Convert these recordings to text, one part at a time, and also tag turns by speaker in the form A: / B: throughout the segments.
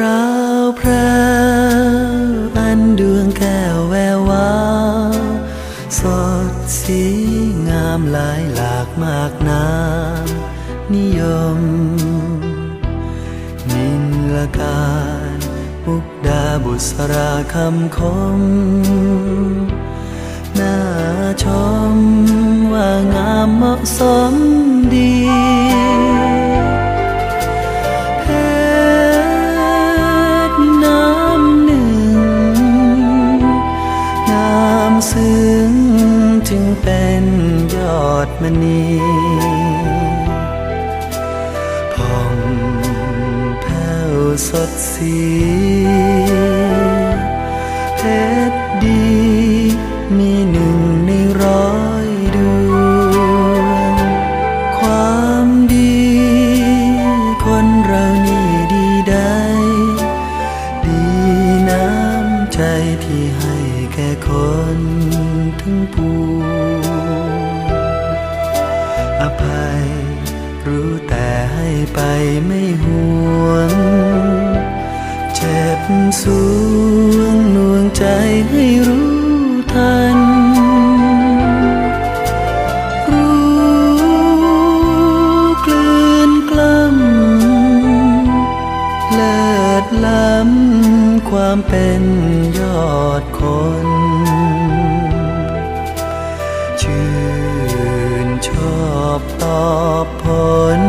A: พราวพราอันดวงแก้วแวววาวสดสีงามหลายหลากมากนานิยม นินละการอุกดาบุษราคำคมน่าชมว่างามเหมาะสม จึงเป็นยอดมณีผ่องแผ้วสดสีเพชรดีมีหนึ่งในร้อยดวงความดี คนเรานี่ดีได้ดีน้ำใจที่ให้แก่คนทั้งปวง ไปไม่ห่วงเจ็บสวงน่วงใจให้รู้ทัน รู้กลืนกล้ำเลิศล้ำความเป็นยอดคนชื่นชอบตอบผล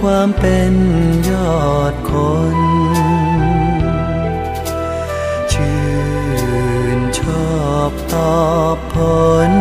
A: ความเป็นยอดคน ชื่นชอบตอบผล